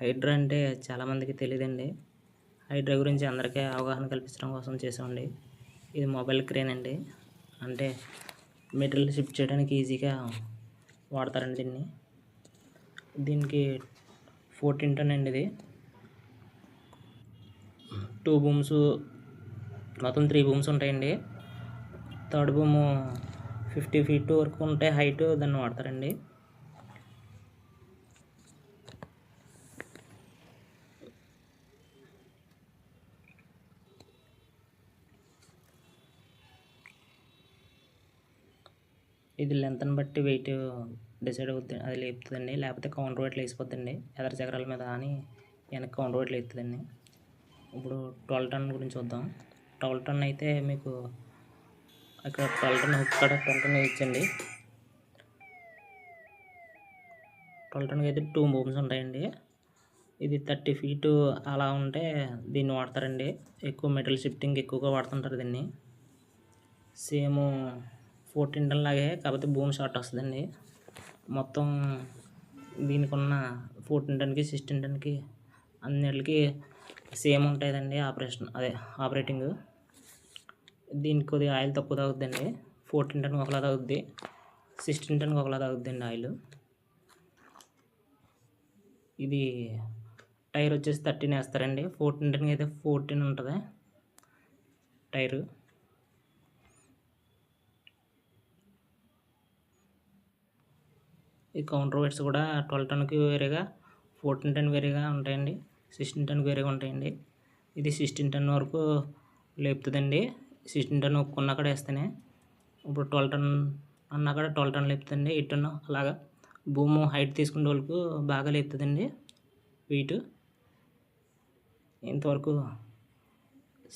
హైడ్రా అంటే చాలామందికి తెలియదండి హైడ్రా గురించి అందరికీ అవగాహన కల్పించడం కోసం చేసామండి ఇది మొబైల్ క్రేన్ అండి. అంటే మెటీరియల్ షిఫ్ట్ చేయడానికి ఈజీగా వాడతారండి దీన్ని. దీనికి ఫోర్టీన్ టన్ అండి ఇది. టూ బూమ్స్ మొత్తం త్రీ బూమ్స్ ఉంటాయండి. థర్డ్ బూమ్ ఫిఫ్టీ ఫీట్ వరకు ఉంటే హైట్ దాన్ని వాడతారండి. ఇది లెంత్ని బట్టి వెయిట్ డిసైడ్ అవుతుంది అది లేపుతుందండి. లేకపోతే కౌంటర్ వెయిట్లు వేసిపోద్దండి ఎదర చక్రాల మీద అని వెనక్కి కౌంటర్ వెయిట్లు వేస్తుందండి ఇప్పుడు ట్వెల్వ్ టన్ గురించి చూద్దాం. ట్వెల్వ్ టన్ అయితే మీకు అక్కడ ట్వెల్వ్ టన్ ఇక్కడ ట్వెల్వ్ టన్ ఇచ్చండి ట్వెల్వ్ టన్కి అయితే టూ బూమ్స్ ఉంటాయండి. ఇది థర్టీ ఫీటు అలా ఉంటే దీన్ని వాడతారండి. ఎక్కువ మెటల్ షిఫ్టింగ్ ఎక్కువగా వాడుతుంటారు దీన్ని. సేమ్ ఫోర్టీన్ టన్ లాగే కాకపోతే భూమి షార్ట్ వస్తుందండి. మొత్తం దీనికి ఉన్న ఫోర్టీన్ టన్కి సిక్స్టీన్ టన్కి అన్నిటికి సేమ్ ఉంటుందండి ఆపరేషన్ అదే ఆపరేటింగ్. దీనికి కొద్దిగా ఆయిల్ తక్కువ తాగుద్దండి. ఫోర్టీన్ టన్కి ఒకలా తాగుద్ది సిక్స్టీన్ టన్కి ఒకలా తాగుద్దండి ఆయిల్. ఇది టైర్ వచ్చేసి థర్టీన్ వేస్తారండి. ఫోర్టీన్ టన్కి అయితే ఫోర్టీన్ ఉంటుంది. టైరు. ఈ కౌంటర్ వెయిట్స్ కూడా ట్వెల్వ్ టన్కి వేరేగా ఫోర్టీన్ టన్ వేరేగా ఉంటాయండి. సిక్స్టీన్ టన్ వేరేగా ఉంటాయండి. ఇది సిక్స్టీన్ టన్ వరకు లేపుతుందండి. సిక్స్టీన్ టన్ ఒక్కున్న అక్కడ వేస్తేనే. ఇప్పుడు ట్వెల్వ్ టన్ అన్న కూడా ట్వెల్వ్ టన్ లేపుతుందండి. ఎయిట్ టన్ అలాగా. భూమి హైట్ తీసుకునే వాళ్ళకు బాగా లేపుతుందండి. వెయిట్ ఇంతవరకు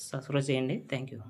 సబ్స్క్రైబ్ చేయండి. Thank you